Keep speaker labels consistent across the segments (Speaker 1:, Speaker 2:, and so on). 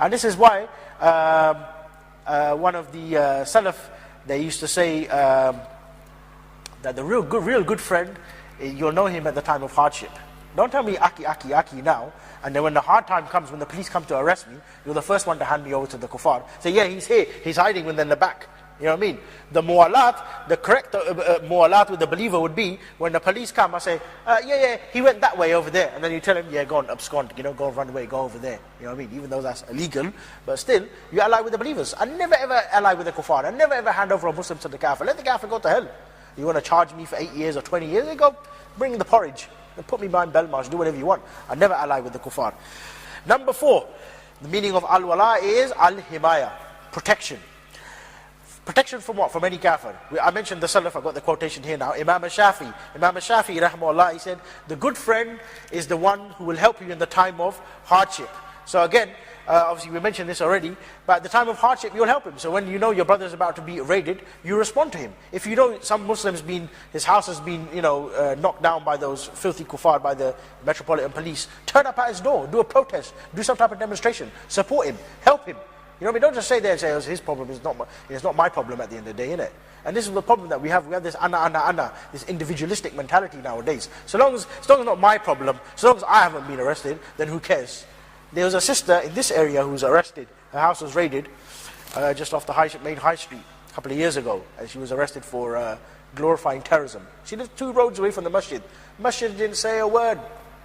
Speaker 1: And this is why um, uh, one of the uh, Salaf, they used to say um, that the real good, real good friend, eh, you'll know him at the time of hardship. Don't tell me aki, aki, aki now, and then when the hard time comes, when the police come to arrest me, you're the first one to hand me over to the kuffar. Say, yeah, he's here, he's hiding within the back. You know what I mean? The mu'alat, the correct uh, uh, mu'alat with the believer would be when the police come, I say, uh, yeah, yeah, he went that way over there. And then you tell him, yeah, go on, abscond, you know, go run away, go over there. You know what I mean? Even though that's illegal, but still, you ally with the believers. I never ever ally with the kuffar. I never ever hand over a Muslim to the kafir. Let the kafir go to hell. You want to charge me for eight years or 20 years? They go, bring the porridge. And put me behind Belmarsh, do whatever you want. I never ally with the kuffar. Number four, the meaning of al-wala is al-himaya, protection. Protection from what? From any kafir. I mentioned the Salaf, I've got the quotation here now. Imam Shafi. Imam Shafi, rahmahullah, he said, the good friend is the one who will help you in the time of hardship. So again, uh, obviously we mentioned this already, but at the time of hardship, you'll help him. So when you know your brother is about to be raided, you respond to him. If you know some Muslims been, his house has been, you know, uh, knocked down by those filthy kuffar, by the Metropolitan Police, turn up at his door, do a protest, do some type of demonstration, support him, help him. You know we Don't just say there and say, oh, his problem is not my, it's not my problem at the end of the day, innit? And this is the problem that we have. We have this anna, anna, anna, this individualistic mentality nowadays. So long as, so long as it's not my problem, so long as I haven't been arrested, then who cares? There was a sister in this area who was arrested. Her house was raided uh, just off the high, main high street a couple of years ago. And she was arrested for uh, glorifying terrorism. She lived two roads away from the masjid. Masjid didn't say a word.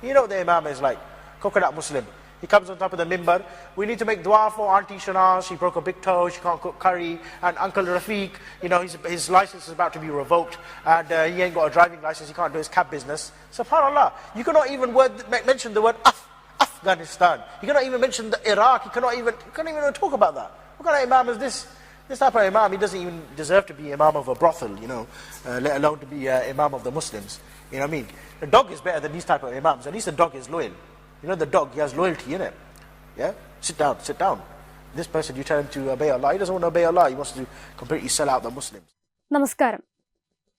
Speaker 1: You know what the imam is like. Coconut Muslim. He comes on top of the mimbar. We need to make dua for Auntie Shana. She broke a big toe. She can't cook curry. And Uncle Rafiq, you know, his, his license is about to be revoked. And uh, he ain't got a driving license. He can't do his cab business. SubhanAllah. You cannot even word, mention the word af, Afghanistan. You cannot even mention the Iraq. You cannot even, you cannot even talk about that. What kind of imam is this? This type of imam, he doesn't even deserve to be imam of a brothel, you know, uh, let alone to be uh, imam of the Muslims. You know what I mean? The dog is better than these type of imams. At least the dog is loyal. You know the dog, he has loyalty in it. Yeah? Sit down, sit down. This person, you tell him to obey Allah. He doesn't want to obey Allah. He wants to completely sell out the Muslims.
Speaker 2: നമസ്കാരം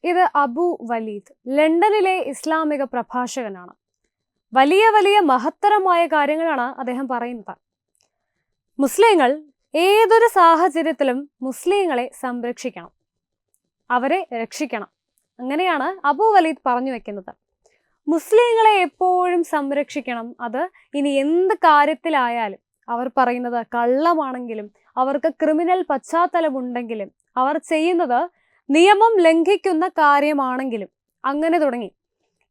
Speaker 2: ഇത് അബു വലീദ് ലണ്ടനിലെ ഇസ്ലാമിക പ്രഭാഷകനാണ് വലിയ വലിയ മഹത്തരമായ കാര്യങ്ങളാണ് അദ്ദേഹം പറയുന്നത് മുസ്ലിങ്ങൾ ഏതൊരു സാഹചര്യത്തിലും മുസ്ലിങ്ങളെ സംരക്ഷിക്കണം അവരെ രക്ഷിക്കണം അങ്ങനെയാണ് അബു വലീദ് പറഞ്ഞു വെക്കുന്നത് മുസ്ലിങ്ങളെ എപ്പോഴും സംരക്ഷിക്കണം. അത് ഇനി എന്ത് കാര്യത്തിലായാലും അവർ പറയുന്നത് കള്ളമാണെങ്കിലും അവർക്ക് ക്രിമിനൽ പശ്ചാത്തലമുണ്ടെങ്കിലും അവർ ചെയ്യുന്നത് നിയമം ലംഘിക്കുന്ന കാര്യമാണെങ്കിലും അങ്ങനെ തുടങ്ങി.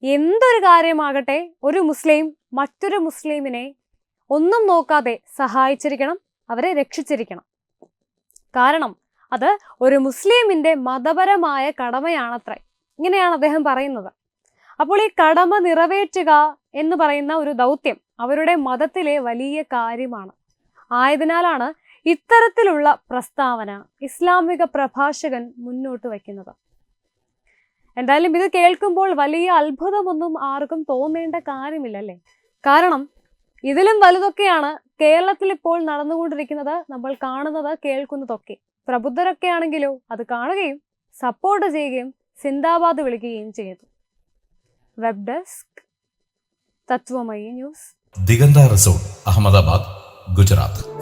Speaker 2: എന്തൊരു കാര്യമാകട്ടെ ഒരു മുസ്ലിം മറ്റൊരു മുസ്ലിമിനെ ഒന്നും നോക്കാതെ സഹായിച്ചിരിക്കണം അവരെ രക്ഷിച്ചിരിക്കണം. കാരണം അത് ഒരു മുസ്ലിമിന്റെ മതപരമായ കടമയാണത്രേ. ഇങ്ങനെയാണ് അദ്ദേഹം പറയുന്നത്. അപ്പോൾ ഈ കടമ നിറവേറ്റുക എന്ന് പറയുന്ന ഒരു ദൗത്യം അവരുടെ മതത്തിലെ വലിയ കാര്യമാണ്. ആയതിനാലാണ് ഇത്തരത്തിലുള്ള പ്രസ്താവന ഇസ്ലാമിക പ്രഭാഷകൻ മുന്നോട്ട് വയ്ക്കുന്നത്. എന്തായാലും ഇത് കേൾക്കുമ്പോൾ വലിയ അത്ഭുതമൊന്നും ആർക്കും തോന്നേണ്ട കാര്യമില്ലല്ലേ? കാരണം ഇതിലും വലുതൊക്കെയാണ് കേരളത്തിൽ ഇപ്പോൾ നടന്നുകൊണ്ടിരിക്കുന്നത്. നമ്മൾ കാണുന്നത് കേൾക്കുന്നതൊക്കെ. പ്രബുദ്ധരൊക്കെ ആണെങ്കിലോ അത് കാണുകയും സപ്പോർട്ട് ചെയ്യുകയും സിന്ദാബാദ് വിളിക്കുകയും ചെയ്തു. Web desk Tatwamayi news.
Speaker 3: Diganta resort Ahmedabad Gujarat.